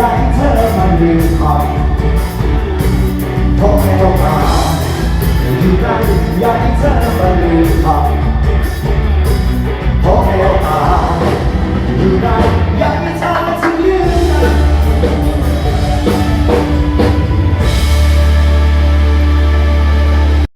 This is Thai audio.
ย้ายเธอมาลืมคอยพบแค่ต้องมาอยู่ใกล้ย้ายเธอมาลืมคอยพบแค่ต้องมาอยู่ใกล้